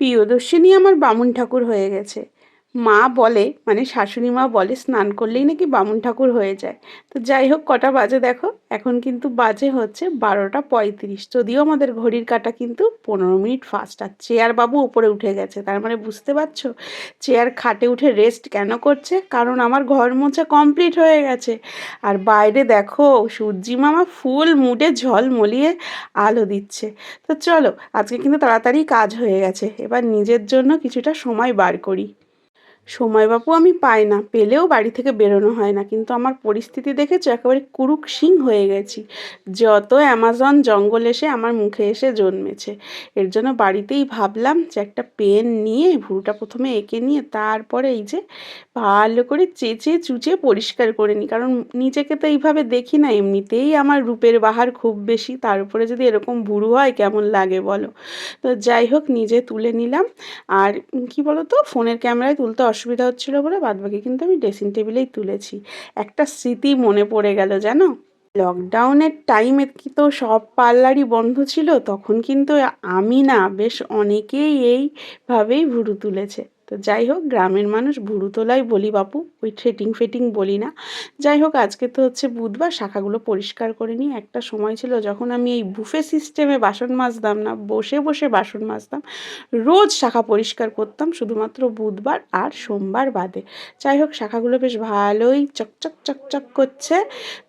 প্রিয়দর্শিনী আমার বামুন ঠাকুর হয়ে গেছে। মা বলে মানে শাশুড়ি মা বলে, স্নান করলেই নাকি বামুন ঠাকুর হয়ে যায়। তো যাই হোক, কটা বাজে দেখো। এখন কিন্তু বাজে হচ্ছে বারোটা পঁয়ত্রিশ। যদিও আমাদের ঘড়ির কাটা কিন্তু পনেরো মিনিট ফাস্ট আর চেয়ার বাবু উপরে উঠে গেছে। তার মানে বুঝতে পারছ? চেয়ার খাটে উঠে রেস্ট কেন করছে? কারণ আমার ঘর মোছা কমপ্লিট হয়ে গেছে। আর বাইরে দেখো, সূর্যি মামা ফুল মুডে ঝল মলিয়ে আলো দিচ্ছে। তো চলো, আজকে কিন্তু তাড়াতাড়ি কাজ হয়ে গেছে। এবার নিজের জন্য কিছুটা সময় বার করি। সময়বাবু আমি পাই না, পেলেও বাড়ি থেকে বেরোনো হয় না। কিন্তু আমার পরিস্থিতি দেখেছ, একেবারে কুরুক সিং হয়ে গেছি। যত অ্যামাজন জঙ্গল এসে আমার মুখে এসে জন্মেছে। এর জন্য বাড়িতেই ভাবলাম যে একটা পেন নিয়ে ভুরুটা প্রথমে এঁকে নিয়ে তারপরে এই যে ভালো করে চেঁচে চুচে পরিষ্কার করে নিই। কারণ নিজেকে তো এইভাবে দেখি না, এমনিতেই আমার রূপের বাহার খুব বেশি। তার উপরে যদি এরকম ভুরু হয়, কেমন লাগে বলো? তো যাই হোক, নিজে তুলে নিলাম। আর কি বলো তো ফোনের ক্যামেরায় তুলতে হচ্ছিল বলে বাদবাকি কিন্তু আমি ড্রেসিং টেবিলেই তুলেছি। একটা স্মৃতি মনে পড়ে গেল জানো? লকডাউনের টাইমে কি তো সব পার্লারই বন্ধ ছিল, তখন কিন্তু আমি না, বেশ অনেকেই এইভাবেই ভুরু তুলেছে। তো যাই হোক, গ্রামের মানুষ ভুরু তোলাই বলি বাপু, ওই থ্রেটিং ফেটিং বলি না। যাই হোক, আজকে তো হচ্ছে বুধবার, শাখাগুলো পরিষ্কার করে নিই। একটা সময় ছিল যখন আমি এই বুফে সিস্টেমে বাসন মাজতাম না, বসে বসে বাসন মাজতাম। রোজ শাখা পরিষ্কার করতাম, শুধুমাত্র বুধবার আর সোমবার বাদে। যাই হোক, শাখাগুলো বেশ ভালোই চকচক চকচক করছে।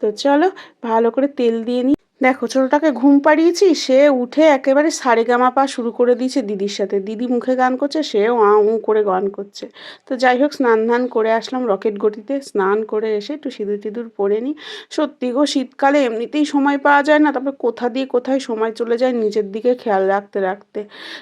তো চলো, ভালো করে তেল দিয়ে নিই দেখো, ছোটোটাকে ঘুম পাড়িয়েছি, সে উঠে একেবারে সারে গামা পা শুরু করে দিয়েছে দিদির সাথে। দিদি মুখে গান করছে সেও আ উঁ করে গান করছে। তো যাই হোক, স্নান ধান করে আসলাম রকেট গতিতে। স্নান করে এসে একটু সিঁদুর টিঁদুর পরে নিই। সত্যি গো, শীতকালে এমনিতেই সময় পাওয়া যায় না, তারপরে কোথা দিয়ে কোথায় সময় চলে যায় নিজের দিকে খেয়াল রাখতে রাখতে।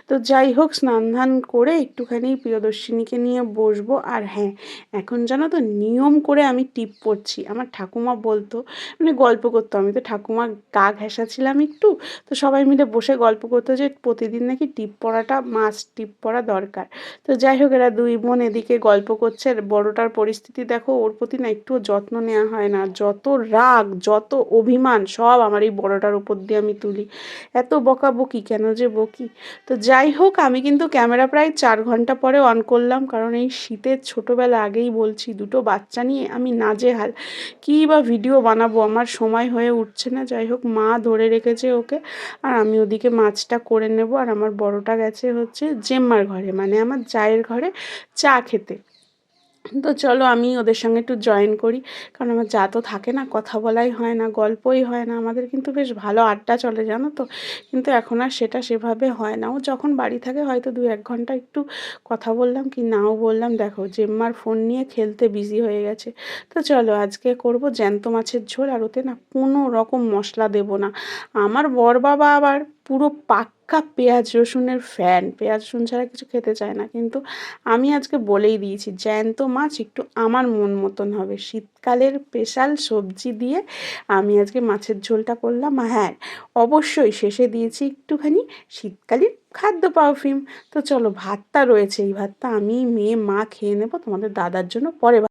তো যাই হোক, স্নান ধান করে একটুখানি প্রিয়দর্শিনীকে নিয়ে বসবো। আর হ্যাঁ এখন জানো তো নিয়ম করে আমি টিপ পড়ছি। আমার ঠাকুমা বলতো মানে গল্প করতো। আমি তো ঠাকুমা গা ঘেঁষাছিলাম একটু, তো সবাই মিলে বসে গল্প করতো যে প্রতিদিন নাকি টিপ পড়াটা মাছ টিপ পড়া দরকার। তো যাই হোক, এরা দুই বোন এদিকে গল্প করছে, বড়টার পরিস্থিতি দেখো, ওর প্রতি না একটুও যত্ন নেওয়া হয় না। যত রাগ, যত অভিমান, সব আমার এই বড়টার উপর দিয়ে আমি তুলি। এত বকা বকি কেন যে বকি? তো যাই হোক, আমি কিন্তু ক্যামেরা প্রায় চার ঘণ্টা পরে অন করলাম, কারণ এই শীতের ছোটোবেলা আগেই বলছি, দুটো বাচ্চা নিয়ে আমি নাজেহাল। কী বা ভিডিও বানাবো, আমার সময় হয়ে উঠছে না। যাই হোক মা ধরে রেখেছে ওকে। আর আমি ওদিকে মাছটা করে নেব। আর আমার বড়টা গেছে হচ্ছে জেম্মার ঘরে মানে আমার জায়ের ঘরে চা খেতে। তো চলো আমি ওদের সঙ্গে একটু জয়েন করি। কারণ আমার যা তো থাকে না, কথা বলাই হয় না, গল্পই হয় না। আমাদের কিন্তু বেশ ভালো আড্ডা চলে, জানো তো? কিন্তু এখন আর সেটা সেভাবে হয় না। ও যখন বাড়ি থাকে হয়তো দু এক ঘণ্টা একটু কথা বললাম কি নাও বললাম, দেখো, জেম্মার ফোন নিয়ে খেলতে বিজি হয়ে গেছে। তো চলো আজকে করব জ্যান্ত মাছের ঝোল, আর ওতে না কোনো রকম মশলা দেব না। আমার বর বাবা আবার পুরো পাক্কা পেঁয়াজ রসুনের ফ্যান পেঁয়াজ রসুন ছাড়া কিছু খেতে চায় না। কিন্তু আমি আজকে বলেই দিয়েছি, জ্যান্ত মাছ একটু আমার মন মতন হবে। শীতকালের স্পেশাল সবজি দিয়ে আমি আজকে মাছের ঝোলটা করলাম। হ্যাঁ অবশ্যই শেষে দিয়েছি একটুখানি শীতকালীন খাদ্য পারফিউম। তো চলো, ভাতটা রয়েছে। এই ভাতটা আমি, মেয়ে, মা খেয়ে নেব। তোমাদের দাদার জন্য পরে